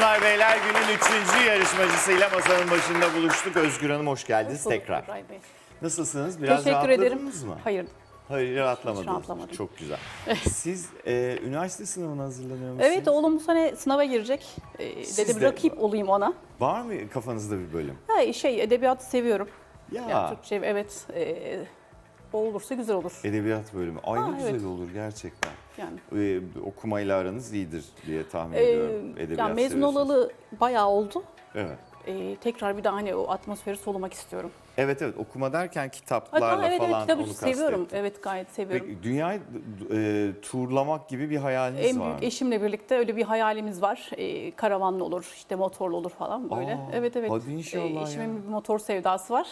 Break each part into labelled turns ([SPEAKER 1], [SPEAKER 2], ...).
[SPEAKER 1] Hanımlar beyler günün üçüncü yarışmacısıyla masanın başında buluştuk. Özgür Hanım hoş geldiniz tekrar.
[SPEAKER 2] Koray Bey.
[SPEAKER 1] Nasılsınız? Biraz
[SPEAKER 2] Teşekkür ederim.
[SPEAKER 1] rahatladınız mı?
[SPEAKER 2] Hayır.
[SPEAKER 1] Hayır rahatlamadınız.
[SPEAKER 2] Rahatlamadım.
[SPEAKER 1] Çok güzel. Siz e, üniversite sınavına hazırlanıyor musunuz?
[SPEAKER 2] Evet oğlum bu sene sınava girecek. Ee,
[SPEAKER 1] Siz
[SPEAKER 2] dedim
[SPEAKER 1] de-
[SPEAKER 2] rakip olayım ona.
[SPEAKER 1] Var mı kafanızda bir bölüm?
[SPEAKER 2] Ha, şey edebiyatı seviyorum.
[SPEAKER 1] Ya,
[SPEAKER 2] Ya Türkçe evet. E, o olursa güzel olur.
[SPEAKER 1] edebiyat bölümü. Ay ne
[SPEAKER 2] Ha,
[SPEAKER 1] güzel
[SPEAKER 2] evet.
[SPEAKER 1] olur gerçekten.
[SPEAKER 2] Yani.
[SPEAKER 1] E, okumayla aranız iyidir diye tahmin
[SPEAKER 2] Ee,
[SPEAKER 1] ediyorum. Edebiyat
[SPEAKER 2] yani mezun olalı bayağı oldu.
[SPEAKER 1] Evet.
[SPEAKER 2] Ee, tekrar bir daha hani o atmosferi solumak istiyorum.
[SPEAKER 1] Evet evet okuma derken kitaplarla
[SPEAKER 2] Hatta evet
[SPEAKER 1] falan
[SPEAKER 2] evet kitabı
[SPEAKER 1] onu
[SPEAKER 2] seviyorum.
[SPEAKER 1] kastettim.
[SPEAKER 2] Evet gayet seviyorum.
[SPEAKER 1] Peki, dünyayı e, turlamak gibi bir hayaliniz
[SPEAKER 2] en
[SPEAKER 1] var
[SPEAKER 2] büyük
[SPEAKER 1] mı?
[SPEAKER 2] eşimle birlikte öyle bir hayalimiz var. Ee, karavanlı olur, işte motorlu olur falan böyle.
[SPEAKER 1] Aa,
[SPEAKER 2] evet evet.
[SPEAKER 1] hadi inşallah ya.
[SPEAKER 2] eşimin bir motor sevdası var.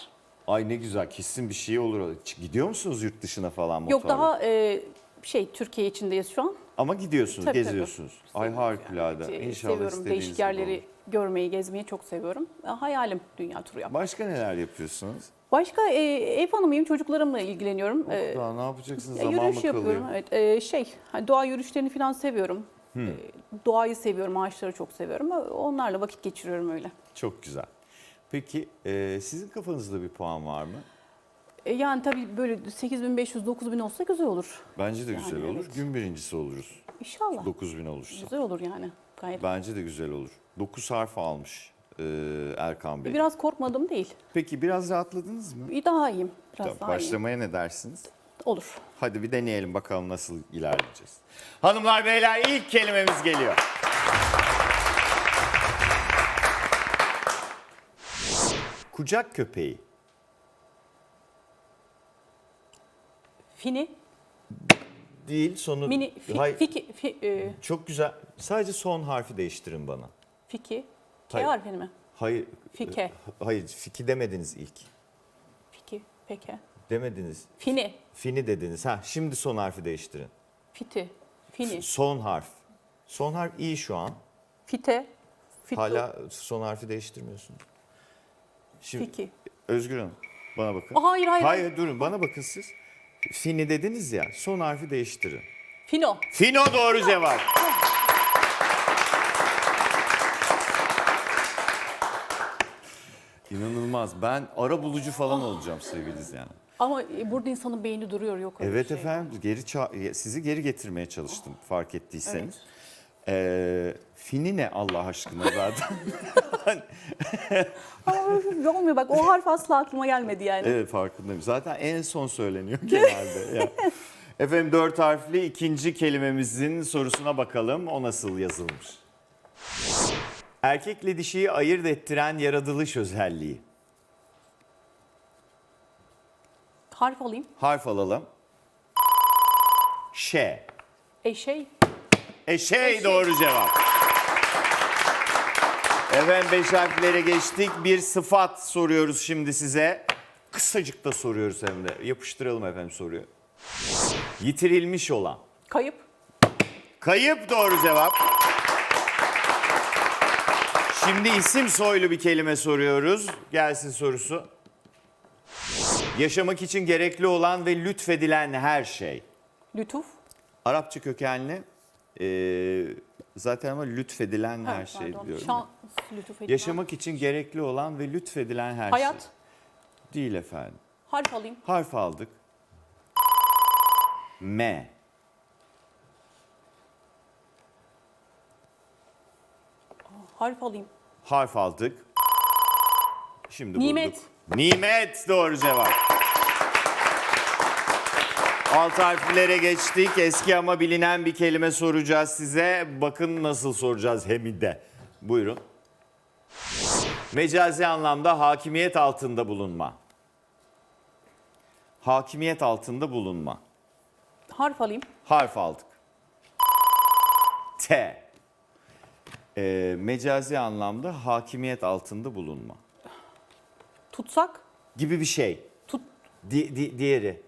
[SPEAKER 1] Ay ne güzel kesin bir şey olur. Gidiyor musunuz yurt dışına falan motorla?
[SPEAKER 2] Yok daha e, şey Türkiye içindeyiz şu an.
[SPEAKER 1] Ama gidiyorsunuz,
[SPEAKER 2] Tabii, tabii.
[SPEAKER 1] geziyorsunuz. Ay
[SPEAKER 2] Seviyorum
[SPEAKER 1] harikulade.
[SPEAKER 2] yani.
[SPEAKER 1] İnşallah
[SPEAKER 2] seviyorum
[SPEAKER 1] istediğiniz
[SPEAKER 2] değişik
[SPEAKER 1] gibi
[SPEAKER 2] yerleri
[SPEAKER 1] olur.
[SPEAKER 2] görmeyi, gezmeyi çok seviyorum. Ya, Hayalim dünya turu yapmak.
[SPEAKER 1] Başka neler yapıyorsunuz?
[SPEAKER 2] Başka e, ev hanımıyım, çocuklarımla ilgileniyorum. E,
[SPEAKER 1] Daha ne yapacaksınız?
[SPEAKER 2] ya,
[SPEAKER 1] Zaman mı
[SPEAKER 2] yürüyüş
[SPEAKER 1] kalıyor?
[SPEAKER 2] yapıyorum. Evet, e, şey, hani doğa yürüyüşlerini falan seviyorum. E, doğayı seviyorum, ağaçları çok seviyorum. Onlarla vakit geçiriyorum öyle.
[SPEAKER 1] Çok güzel. Peki e, sizin kafanızda bir puan var mı?
[SPEAKER 2] E, yani tabii böyle 8500 9000 olsa güzel olur.
[SPEAKER 1] Bence de
[SPEAKER 2] Yani
[SPEAKER 1] güzel olur.
[SPEAKER 2] evet.
[SPEAKER 1] Gün birincisi oluruz.
[SPEAKER 2] İnşallah.
[SPEAKER 1] 9000 olursa.
[SPEAKER 2] Güzel olur yani. Gayet.
[SPEAKER 1] Bence de güzel olur. 9 harf almış e, Erkan Bey.
[SPEAKER 2] Biraz korkmadım değil.
[SPEAKER 1] Peki biraz rahatladınız mı?
[SPEAKER 2] Bir daha iyiyim. Biraz
[SPEAKER 1] Tamam,
[SPEAKER 2] daha iyiyim.
[SPEAKER 1] başlamaya ne dersiniz?
[SPEAKER 2] Olur.
[SPEAKER 1] Hadi bir deneyelim bakalım nasıl ilerleyeceğiz. Hanımlar beyler ilk kelimemiz geliyor. Kucak köpeği.
[SPEAKER 2] Fini,
[SPEAKER 1] Değil sonu.
[SPEAKER 2] mini, fi,
[SPEAKER 1] Hayır,
[SPEAKER 2] fiki, fi, e,
[SPEAKER 1] Çok güzel. Sadece son harfi değiştirin bana.
[SPEAKER 2] fiki. K
[SPEAKER 1] Hayır.
[SPEAKER 2] harfini mi?
[SPEAKER 1] Hayır.
[SPEAKER 2] Fike.
[SPEAKER 1] e, Hayır, fiki demediniz ilk.
[SPEAKER 2] Fiki, peke.
[SPEAKER 1] Demediniz.
[SPEAKER 2] Fini,
[SPEAKER 1] Fini dediniz. Ha, şimdi son harfi değiştirin.
[SPEAKER 2] fiti, fini,
[SPEAKER 1] Son harf. Son harf iyi şu an.
[SPEAKER 2] fite, fitu,
[SPEAKER 1] Hala son harfi değiştirmiyorsunuz. Şimdi
[SPEAKER 2] fiki.
[SPEAKER 1] Özgür Hanım bana bakın.
[SPEAKER 2] Aa, hayır, hayır,
[SPEAKER 1] Hayır durun bana bakın siz. Fini dediniz ya son harfi değiştirin.
[SPEAKER 2] Fino.
[SPEAKER 1] Fino doğru cevap. İnanılmaz. Ben ara bulucu falan olacağım sevgili izleyenler.
[SPEAKER 2] Ama e, burada insanın beyni duruyor yok öyle
[SPEAKER 1] Evet
[SPEAKER 2] şey.
[SPEAKER 1] efendim geri ça- sizi geri getirmeye çalıştım fark ettiyseniz. Ee, fini ne Allah aşkına zaten?
[SPEAKER 2] Ama olmuyor bak o harf asla aklıma gelmedi yani.
[SPEAKER 1] evet farkındayım. Zaten en son söyleniyor genelde. Ya. Efendim dört harfli ikinci kelimemizin sorusuna bakalım. O nasıl yazılmış? Erkekle dişiyi ayırt ettiren yaratılış özelliği.
[SPEAKER 2] Harf alayım.
[SPEAKER 1] Harf alalım. Ş.
[SPEAKER 2] Eşey,
[SPEAKER 1] Eşey doğru cevap. Efendim beş harflere geçtik. Bir sıfat soruyoruz şimdi size. Kısacık da soruyoruz hem de. Yapıştıralım efendim soruyu. Yitirilmiş olan.
[SPEAKER 2] kayıp,
[SPEAKER 1] Kayıp doğru cevap. Şimdi isim soylu bir kelime soruyoruz. Gelsin sorusu. Yaşamak için gerekli olan ve lütfedilen her şey.
[SPEAKER 2] lütuf.
[SPEAKER 1] Arapça kökenli. Ee, zaten ama lütfedilen her şey
[SPEAKER 2] pardon,
[SPEAKER 1] diyorum.
[SPEAKER 2] Şans, lütuf edilen.
[SPEAKER 1] Yaşamak için gerekli olan ve lütfedilen her
[SPEAKER 2] Hayat,
[SPEAKER 1] şey. Değil efendim.
[SPEAKER 2] harf alayım.
[SPEAKER 1] Harf aldık. M.
[SPEAKER 2] Harf alayım.
[SPEAKER 1] Harf aldık. Şimdi
[SPEAKER 2] Nimet.
[SPEAKER 1] bulduk. Nimet doğru cevap. Alt harflere geçtik. Eski ama bilinen bir kelime soracağız size. Bakın nasıl soracağız hem de. Buyurun. Mecazi anlamda hakimiyet altında bulunma. Hakimiyet altında bulunma.
[SPEAKER 2] Harf alayım.
[SPEAKER 1] Harf aldık. T. Ee, mecazi anlamda hakimiyet altında bulunma.
[SPEAKER 2] Tutsak,
[SPEAKER 1] Gibi bir şey.
[SPEAKER 2] tut,
[SPEAKER 1] Di- di- diğeri.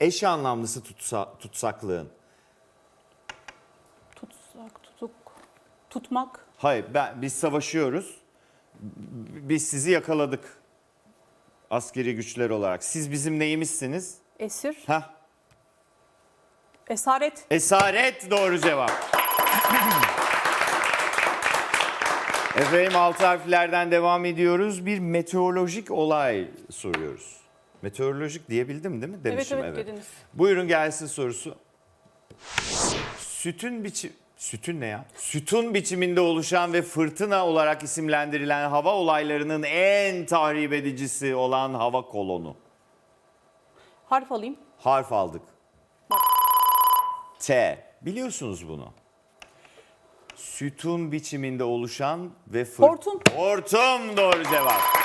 [SPEAKER 1] Eş anlamlısı tutsa, tutsaklığın.
[SPEAKER 2] tutsak, tutuk, tutmak,
[SPEAKER 1] Hayır ben biz savaşıyoruz. Biz sizi yakaladık. Askeri güçler olarak. Siz bizim neyimizsiniz?
[SPEAKER 2] esir,
[SPEAKER 1] Heh.
[SPEAKER 2] esaret,
[SPEAKER 1] Esaret doğru cevap. Efendim altı harflerden devam ediyoruz. Bir meteorolojik olay soruyoruz. Meteorolojik diyebildim değil mi? Demişim,
[SPEAKER 2] evet, dediniz.
[SPEAKER 1] Buyurun gelsin sorusu. Sütün biçim... Sütün ne ya? Sütun biçiminde oluşan ve fırtına olarak isimlendirilen hava olaylarının en tahrip edicisi olan hava kolonu.
[SPEAKER 2] Harf alayım.
[SPEAKER 1] Harf aldık. T. Biliyorsunuz bunu. Sütun biçiminde oluşan ve fır...
[SPEAKER 2] Hortum.
[SPEAKER 1] Hortum doğru cevap.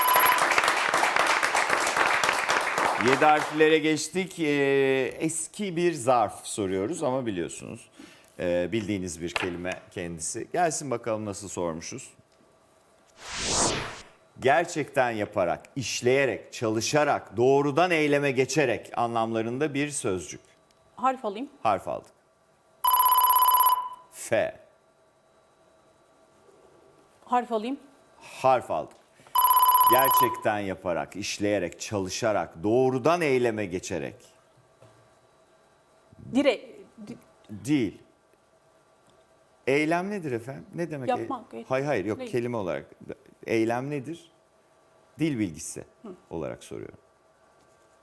[SPEAKER 1] Yedi harflere geçtik. Ee, eski bir zarf soruyoruz ama biliyorsunuz. Ee, bildiğiniz bir kelime kendisi. Gelsin bakalım nasıl sormuşuz. Gerçekten yaparak, işleyerek, çalışarak, doğrudan eyleme geçerek anlamlarında bir sözcük.
[SPEAKER 2] Harf alayım.
[SPEAKER 1] Harf aldık. F.
[SPEAKER 2] Harf alayım.
[SPEAKER 1] Harf aldık. Gerçekten yaparak, işleyerek, çalışarak, doğrudan eyleme geçerek.
[SPEAKER 2] Dire. di-
[SPEAKER 1] Değil. Eylem nedir efendim? Ne demek?
[SPEAKER 2] Yapmak,
[SPEAKER 1] e-
[SPEAKER 2] e-
[SPEAKER 1] Hayır hayır yok
[SPEAKER 2] ne?
[SPEAKER 1] kelime olarak. Eylem nedir? Dil bilgisi olarak soruyorum.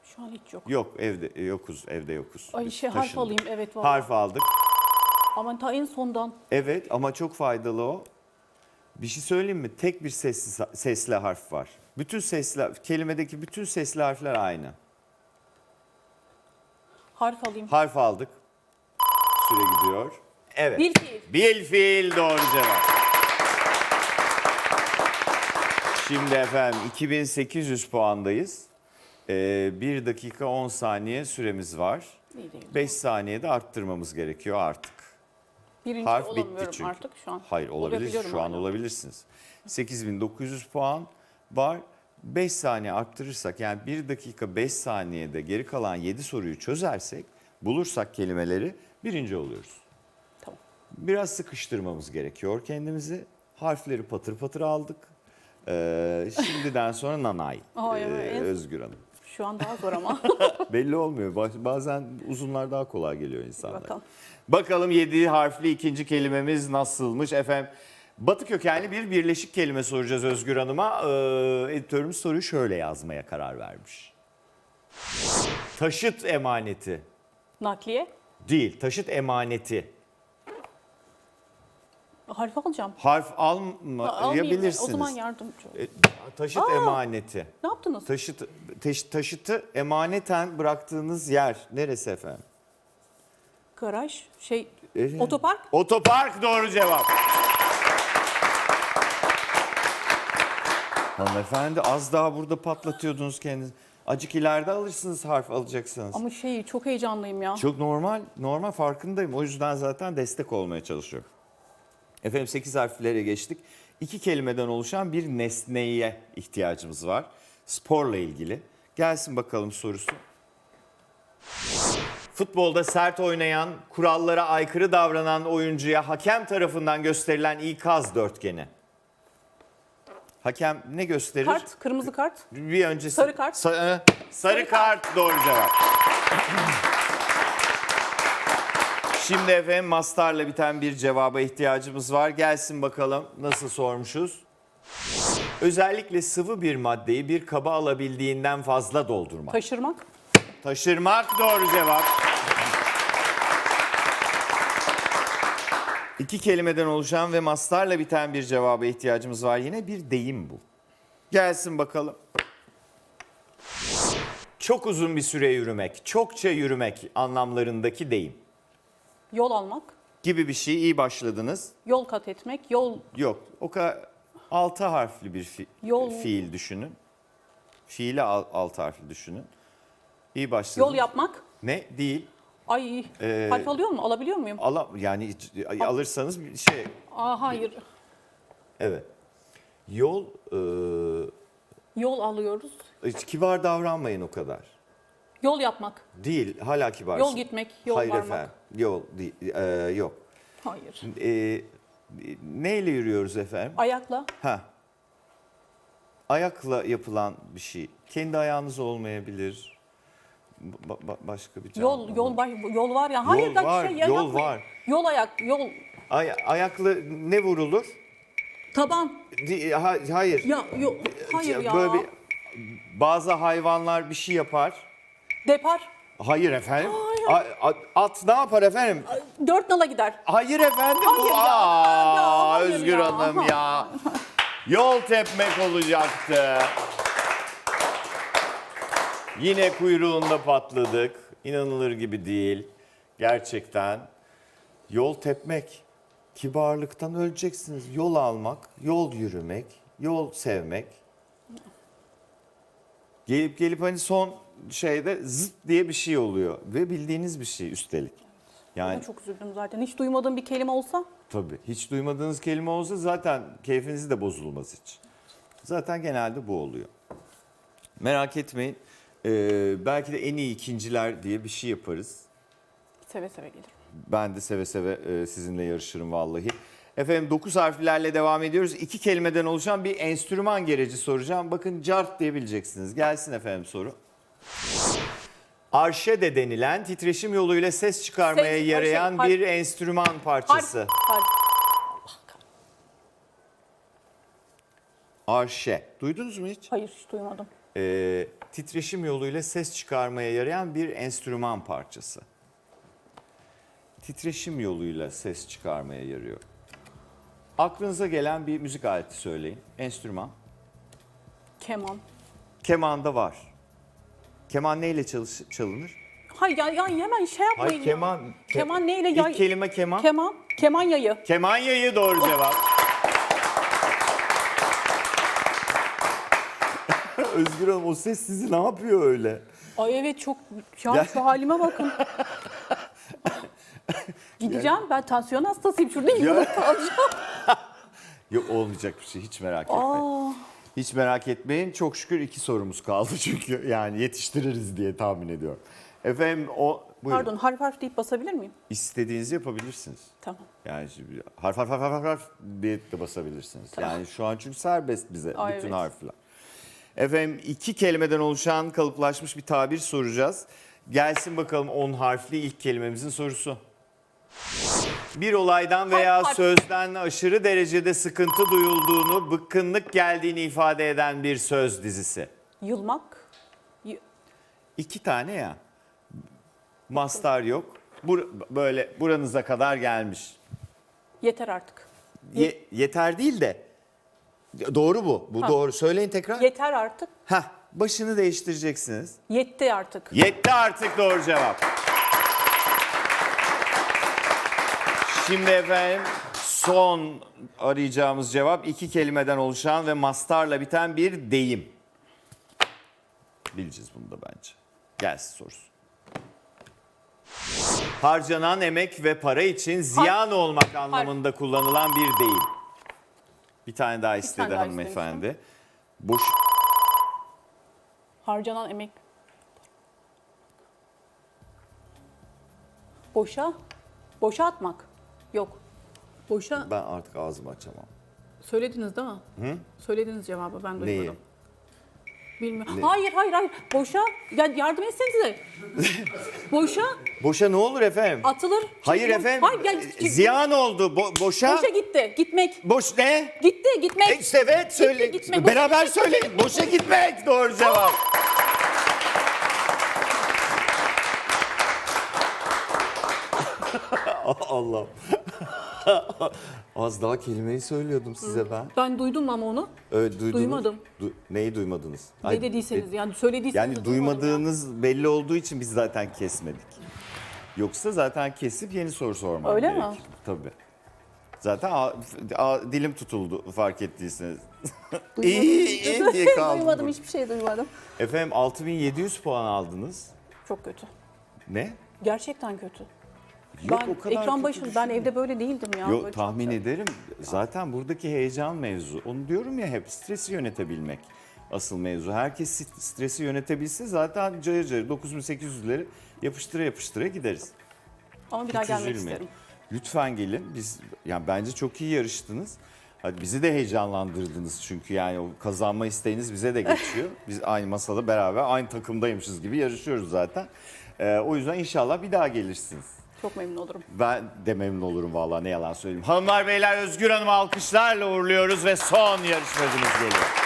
[SPEAKER 2] Şu an hiç yok.
[SPEAKER 1] Yok evde yokuz, evde yokuz.
[SPEAKER 2] Ay
[SPEAKER 1] Biz
[SPEAKER 2] şey harf
[SPEAKER 1] taşındık.
[SPEAKER 2] alayım. Evet vallahi.
[SPEAKER 1] Harf aldık.
[SPEAKER 2] Ama ta en sondan.
[SPEAKER 1] Evet ama çok faydalı o. Bir şey söyleyeyim mi? Tek bir sesli, sesli harf var. Bütün sesli kelimedeki bütün sesli harfler aynı.
[SPEAKER 2] Harf alayım.
[SPEAKER 1] Harf aldık. Süre gidiyor. Evet.
[SPEAKER 2] Bir fiil.
[SPEAKER 1] Bil fiil doğru cevap. Şimdi efendim 2800 puandayız. Ee, 1 dakika 10 saniye süremiz var.
[SPEAKER 2] İyi değil.
[SPEAKER 1] 5 saniyede arttırmamız gerekiyor artık.
[SPEAKER 2] Birinci
[SPEAKER 1] Harf bitti çünkü.
[SPEAKER 2] artık şu an.
[SPEAKER 1] Hayır olabilir. Şu an olabilirsiniz. 8900 puan var. 5 saniye arttırırsak yani 1 dakika 5 saniyede geri kalan 7 soruyu çözersek bulursak kelimeleri birinci oluyoruz.
[SPEAKER 2] Tamam.
[SPEAKER 1] Biraz sıkıştırmamız gerekiyor kendimizi. Harfleri patır patır aldık. Ee, şimdiden sonra nanay.
[SPEAKER 2] Ay, evet,
[SPEAKER 1] ee, Özgür Hanım.
[SPEAKER 2] Şu an daha zor ama.
[SPEAKER 1] Belli olmuyor. Ba- Bazen uzunlar daha kolay geliyor insanlara.
[SPEAKER 2] Bakalım.
[SPEAKER 1] Bakalım 7 harfli ikinci kelimemiz nasılmış efendim. Batı kökenli bir birleşik kelime soracağız Özgür Hanım'a. Ee, editörümüz soruyu şöyle yazmaya karar vermiş. Taşıt emaneti.
[SPEAKER 2] Nakliye.
[SPEAKER 1] Değil, taşıt emaneti.
[SPEAKER 2] Harf alacağım.
[SPEAKER 1] Harf almayabilirsiniz.
[SPEAKER 2] O zaman yardımcı. ol.
[SPEAKER 1] E, Taşıt emaneti.
[SPEAKER 2] Ne yaptınız?
[SPEAKER 1] Taşıt, taş- taşıtı emaneten bıraktığınız yer neresi efendim?
[SPEAKER 2] Garaj. Şey.
[SPEAKER 1] Evet.
[SPEAKER 2] Otopark.
[SPEAKER 1] Otopark doğru cevap. Hanımefendi az daha burada patlatıyordunuz kendinizi. Acık ileride alırsınız harf alacaksınız.
[SPEAKER 2] Ama şey çok heyecanlıyım ya.
[SPEAKER 1] Çok normal, normal farkındayım. O yüzden zaten destek olmaya çalışıyorum. Efendim 8 harflere geçtik. İki kelimeden oluşan bir nesneye ihtiyacımız var. Sporla ilgili. Gelsin bakalım sorusu. Futbolda sert oynayan, kurallara aykırı davranan oyuncuya hakem tarafından gösterilen ikaz dörtgeni. Hakem ne gösterir?
[SPEAKER 2] Kart. Kırmızı kart.
[SPEAKER 1] Bir öncesi.
[SPEAKER 2] Sarı kart.
[SPEAKER 1] Sa- e, sarı kart doğru cevap. Şimdi efendim mastarla biten bir cevaba ihtiyacımız var. Gelsin bakalım nasıl sormuşuz. Özellikle sıvı bir maddeyi bir kaba alabildiğinden fazla doldurmak.
[SPEAKER 2] Taşırmak.
[SPEAKER 1] Taşırmak doğru cevap. İki kelimeden oluşan ve mastarla biten bir cevaba ihtiyacımız var. Yine bir deyim bu. Gelsin bakalım. Çok uzun bir süre yürümek, çokça yürümek anlamlarındaki deyim
[SPEAKER 2] Yol almak.
[SPEAKER 1] gibi bir şey iyi başladınız.
[SPEAKER 2] Yol kat etmek. Yol.
[SPEAKER 1] Yok, o kadar altı harfli bir fi-
[SPEAKER 2] Yol-
[SPEAKER 1] fiil düşünün. Fiili al- altı harfli düşünün. İyi başladınız.
[SPEAKER 2] Yol yapmak.
[SPEAKER 1] Ne? Değil.
[SPEAKER 2] Ay.
[SPEAKER 1] Ee,
[SPEAKER 2] harf alıyor mu? Alabiliyor muyum?
[SPEAKER 1] Ala, yani hiç- alırsanız bir şey
[SPEAKER 2] Aa hayır.
[SPEAKER 1] evet. Yol
[SPEAKER 2] Yol alıyoruz.
[SPEAKER 1] e, kibar davranmayın o kadar.
[SPEAKER 2] Yol yapmak.
[SPEAKER 1] Değil hala kibar.
[SPEAKER 2] Yol gitmek. Yol
[SPEAKER 1] Hayır
[SPEAKER 2] varmak.
[SPEAKER 1] efendim. Yol değil. e, yok.
[SPEAKER 2] Hayır.
[SPEAKER 1] E, neyle yürüyoruz efendim?
[SPEAKER 2] Ayakla.
[SPEAKER 1] Ha. Ayakla yapılan bir şey. Kendi ayağınız olmayabilir. Ba- ba- başka bir
[SPEAKER 2] Yol
[SPEAKER 1] canlı.
[SPEAKER 2] yol baş, yol var ya. Hayır
[SPEAKER 1] Yol
[SPEAKER 2] bak
[SPEAKER 1] var,
[SPEAKER 2] şey
[SPEAKER 1] yol var.
[SPEAKER 2] Yol ayak. Yol
[SPEAKER 1] Ay- ayakla ne vurulur?
[SPEAKER 2] Taban.
[SPEAKER 1] Di- ha- hayır.
[SPEAKER 2] Ya yok. Hayır ya.
[SPEAKER 1] Böyle bir, bazı hayvanlar bir şey yapar.
[SPEAKER 2] Depar.
[SPEAKER 1] Hayır efendim. A- a- At ne yapar efendim?
[SPEAKER 2] Dört nala gider.
[SPEAKER 1] Hayır efendim bu.
[SPEAKER 2] Hayır ya,
[SPEAKER 1] Aa,
[SPEAKER 2] ya, hayır
[SPEAKER 1] Özgür
[SPEAKER 2] ya.
[SPEAKER 1] Hanım ya. Yol tepmek olacaktı. Yine kuyruğunda patladık. İnanılır gibi değil. Gerçekten. Yol tepmek. Kibarlıktan öleceksiniz. Yol almak, yol yürümek, yol sevmek. Gelip gelip hani son şeyde zıt diye bir şey oluyor. Ve bildiğiniz bir şey üstelik. Yani
[SPEAKER 2] Ben çok üzüldüm zaten. Hiç duymadığım bir kelime olsa.
[SPEAKER 1] Tabii. Hiç duymadığınız kelime olsa zaten keyfiniz de bozulmaz hiç. Zaten genelde bu oluyor. Merak etmeyin. Ee, belki de en iyi ikinciler diye bir şey yaparız.
[SPEAKER 2] Seve seve gelirim.
[SPEAKER 1] Ben de seve seve e, sizinle yarışırım vallahi. Efendim 9 harflerle devam ediyoruz. İki kelimeden oluşan bir enstrüman gereci soracağım. Bakın cart diyebileceksiniz. Gelsin efendim soru. Arşede denilen titreşim yoluyla ses çıkarmaya
[SPEAKER 2] Ses,
[SPEAKER 1] yarayan
[SPEAKER 2] arşe,
[SPEAKER 1] bir enstrüman parçası.
[SPEAKER 2] Harf.
[SPEAKER 1] Arşe. Duydunuz mu hiç?
[SPEAKER 2] Hayır hiç duymadım.
[SPEAKER 1] Ee, titreşim yoluyla ses çıkarmaya yarayan bir enstrüman parçası. Titreşim yoluyla ses çıkarmaya yarıyor. Aklınıza gelen bir müzik aleti söyleyin. Enstrüman.
[SPEAKER 2] Keman.
[SPEAKER 1] Kemanda var. Keman neyle çalış- çalınır?
[SPEAKER 2] Hayır ya, ya hemen şey yapmayın.
[SPEAKER 1] Hayır
[SPEAKER 2] ya.
[SPEAKER 1] keman. ke-
[SPEAKER 2] Keman neyle?
[SPEAKER 1] İlk
[SPEAKER 2] Yay-
[SPEAKER 1] kelime keman.
[SPEAKER 2] Keman. Keman yayı.
[SPEAKER 1] keman yayı doğru cevap. Özgür Hanım o ses sizi ne yapıyor öyle?
[SPEAKER 2] Ay evet çok. Ya,
[SPEAKER 1] Ya-
[SPEAKER 2] şu halime bakın. Gideceğim ben tansiyon hastasıyım şurada yığılıp kalacağım.
[SPEAKER 1] Yok olmayacak bir şey hiç merak.
[SPEAKER 2] Aa,
[SPEAKER 1] Hiç merak etmeyin. Çok şükür iki sorumuz kaldı çünkü yani yetiştiririz diye tahmin ediyorum. Efendim o buyurun.
[SPEAKER 2] pardon harf harf deyip basabilir miyim?
[SPEAKER 1] İstediğinizi yapabilirsiniz.
[SPEAKER 2] Tamam.
[SPEAKER 1] Yani şimdi harf harf harf harf, harf diye de basabilirsiniz. Yani şu an çünkü serbest bize
[SPEAKER 2] Ay,
[SPEAKER 1] bütün
[SPEAKER 2] evet.
[SPEAKER 1] harfler. Efendim iki kelimeden oluşan kalıplaşmış bir tabir soracağız. Gelsin bakalım 10 harfli ilk kelimemizin sorusu. Bir olaydan veya sözden aşırı derecede sıkıntı duyulduğunu, bıkkınlık geldiğini ifade eden bir söz dizisi.
[SPEAKER 2] Yılmak.
[SPEAKER 1] İki tane ya. Mastar yok. Bur- böyle buranıza kadar gelmiş.
[SPEAKER 2] yeter artık.
[SPEAKER 1] Ye- yeter değil de doğru bu. Bu doğru. Söyleyin tekrar.
[SPEAKER 2] Yeter artık.
[SPEAKER 1] Heh, başını değiştireceksiniz.
[SPEAKER 2] Yetti artık.
[SPEAKER 1] Yetti artık doğru cevap. Şimdi efendim son arayacağımız cevap iki kelimeden oluşan ve mastarla biten bir deyim. Bileceğiz bunu da bence. Gelsin sorusu. Harcanan emek ve para için ziyan olmak anlamında kullanılan bir deyim. Bir tane daha istedi
[SPEAKER 2] tane daha
[SPEAKER 1] hanımefendi. Boş
[SPEAKER 2] Harcanan emek. Boşa. Boşa atmak. Yok. Boşa.
[SPEAKER 1] ben artık ağzımı açamam.
[SPEAKER 2] Söylediniz değil mi? Hı? Söylediniz cevabı ben duymadım.
[SPEAKER 1] Neyi?
[SPEAKER 2] Bilmiyorum. Hayır hayır hayır. Boşa. Ya yardım etsenize. Boşa
[SPEAKER 1] Boşa ne olur efendim?
[SPEAKER 2] atılır.
[SPEAKER 1] Hayır
[SPEAKER 2] Çekilir.
[SPEAKER 1] efendim.
[SPEAKER 2] Hayır gel. çek-
[SPEAKER 1] Ziyan oldu. Bo- boşa.
[SPEAKER 2] Boşa gitti. Gitmek.
[SPEAKER 1] Boş ne?
[SPEAKER 2] Gitti gitmek.
[SPEAKER 1] E işte evet söyle.
[SPEAKER 2] gitmek.
[SPEAKER 1] Beraber söyleyin. Boşa gitmek doğru cevap. Allah. Az daha kelimeyi söylüyordum size ben.
[SPEAKER 2] Ben duydum ama onu.
[SPEAKER 1] Öyle duydunuz.
[SPEAKER 2] Duymadım.
[SPEAKER 1] Du- neyi duymadınız?
[SPEAKER 2] Ne
[SPEAKER 1] Ay,
[SPEAKER 2] dediyseniz
[SPEAKER 1] e,
[SPEAKER 2] yani söylediyseniz.
[SPEAKER 1] Yani
[SPEAKER 2] duymadım
[SPEAKER 1] duymadığınız belli olduğu için biz zaten kesmedik. Yoksa zaten kesip yeni soru sormam
[SPEAKER 2] Öyle mi?
[SPEAKER 1] gerekir. Tabii. Zaten a- a- dilim tutuldu fark ettiyseniz. iyi iyi diye kaldım.
[SPEAKER 2] duymadım
[SPEAKER 1] burada.
[SPEAKER 2] hiçbir şey duymadım.
[SPEAKER 1] Efendim 6700 puan aldınız.
[SPEAKER 2] Çok kötü.
[SPEAKER 1] Ne?
[SPEAKER 2] Gerçekten kötü.
[SPEAKER 1] Yok
[SPEAKER 2] ben
[SPEAKER 1] o kadar
[SPEAKER 2] ekran başında ben evde böyle değildim ya.
[SPEAKER 1] Yok
[SPEAKER 2] Böyle
[SPEAKER 1] tahmin
[SPEAKER 2] çok-
[SPEAKER 1] ederim. Zaten buradaki heyecan mevzu. Onu diyorum ya hep stresi yönetebilmek asıl mevzu. Herkes st- stresi yönetebilse zaten cayır cayır 9800'leri yapıştıra yapıştıra gideriz.
[SPEAKER 2] Ama bir daha
[SPEAKER 1] Hiç
[SPEAKER 2] gelmek
[SPEAKER 1] üzülmeyin.
[SPEAKER 2] isterim.
[SPEAKER 1] Lütfen gelin. Biz yani bence çok iyi yarıştınız. Hadi bizi de heyecanlandırdınız çünkü yani o kazanma isteğiniz bize de geçiyor. Biz aynı masada beraber aynı takımdaymışız gibi yarışıyoruz zaten. Ee, o yüzden inşallah bir daha gelirsiniz.
[SPEAKER 2] Çok memnun olurum.
[SPEAKER 1] Ben de memnun olurum vallahi ne yalan söyleyeyim. Hanımlar beyler Özgür Hanım'ı alkışlarla uğurluyoruz ve son yarışmacımız geliyor.